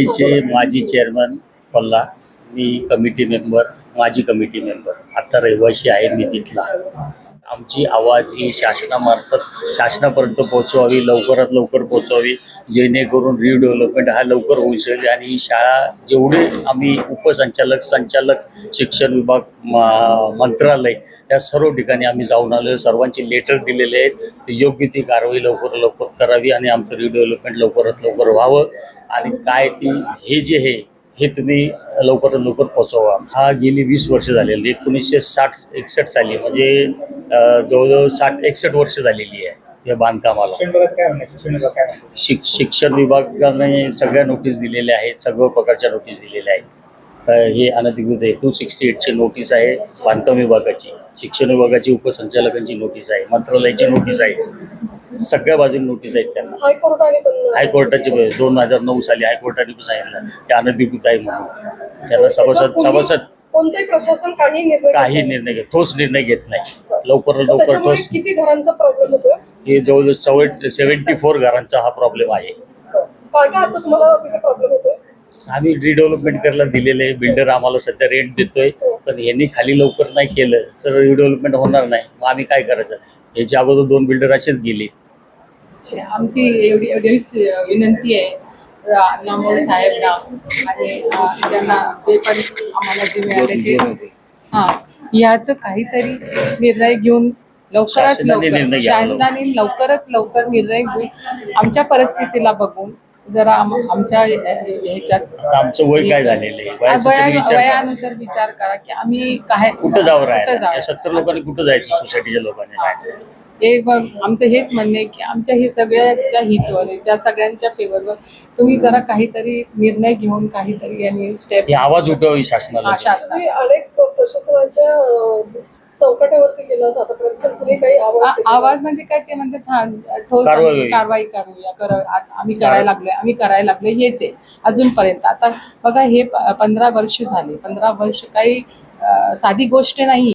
चे माजी चेअरमन पल्ला. मी कमिटी मेंबर माजी कमिटी मेंबर आता रहिवाशी आहे मी तिथला. आमची आवाज ही शासनामार्फत शासनापर्यंत पोहोचवावी लवकरात लवकर पोहोचवावी जेणेकरून रिडेव्हलपमेंट हा लवकर होऊ शकेल आणि ही शाळा जेवढे आम्ही उपसंचालक संचालक शिक्षण विभाग म- मंत्रालय या सर्व ठिकाणी आम्ही जाऊन आलो सर्वांचे लेटर दिलेले आहेत. ते योग्य ती कारवाई लवकर लवकर करावी आणि आमचं रिडेव्हलपमेंट लवकरात लवकर व्हावं. आणि काय ती हे जे आहे हे तुम्ही लवकरात लवकर पोचवा हा गेली वीस वर्ष झालेली एकोणीसशे साठ एकसष्ट साली म्हणजे जवळजवळ साठ एकसष्ट वर्ष झालेली आहे या बांधकामाला? शिक शिक्षण विभागाने सगळ्या नोटीस दिलेल्या आहेत. सर्व प्रकारच्या नोटीस दिलेल्या आहेत. हे अनधिकृत आहे. टू सिक्स्टी एटची नोटीस आहे बांधकाम विभागाची. शिक्षण विभागाची उपसंचालकांची नोटीस आहे. मंत्रालयाची नोटीस आहे. सगळ्या बाजून नोटीस आहेत त्यांना. हायकोर्टाचे दोन हजार नऊ साली हायकोर्टाने पण सांगितलं ते अनधिकृत आहे म्हणून. त्यांना सभासद सभासद प्रशासन काही निर्णय काही. निर्णय घेत ठोस निर्णय घेत नाही. लवकर लवकर ठोस किती घरांचा प्रॉब्लेम होतोय? हे जवळजवळ सेवन सेवन्टी फोर घरांचा हा प्रॉब्लेम आहे. काय काय आता तुम्हाला तिथे प्रॉब्लेम होतोय? आम्ही रिडेव्हलपमेंट करायला दिलेले बिल्डर आम्हाला सध्या रेंट देतोय. पण यांनी खाली लवकर नाही केलं. तर रिडेव्हलपमेंट होणार नाही. मग आम्ही काय करायचं? याच्या अगोदर दोन बिल्डर असेच गेले. आमची एवढी एवढीच विनंती आहे. अण्णामोल साहेबना आणि त्यांना जे पण आम्हाला जे मिळाले ते. हा याचं काहीतरी निर्णय घेऊन निर्णय लवकर. शासनाने लवकरच लवकर निर्णय घेऊन आमच्या परिस्थितीला बघून जरा आम- आमच्या ह्याच्यात आमचं वय काय झालेलं आहे वयाचा वया- तरी विचार करा. वयानुसार विचार करा की आम्ही काय कुठं जावं कुठं राहायला? या सत्तर लोकांनी कुठं जायचं सोसायटीच्या लोकांनी राहायला? हे बघ, आमचं हेच म्हणणं आहे की आमच्या हे सगळ्याच्या हितवर आहे, त्या सगळ्यांच्या फेवरवर तुम्ही जरा काहीतरी निर्णय घेऊन काहीतरी यांनी स्टेप ही आवाज उठवावी शासनाला शासना तुम्ही अनेक प्रशासनाच्या अं, आतापर्यंत आवाज म्हणजे काय ते म्हणतात हा ठोस कारवाई करूया कर आ- आम्ही करायला लागलोय आम्ही करायला लागलोय हेच आहे अजूनपर्यंत. आता बघा हे पंधरा वर्ष झाले पंधरा वर्ष काही साधी गोष्ट नाही.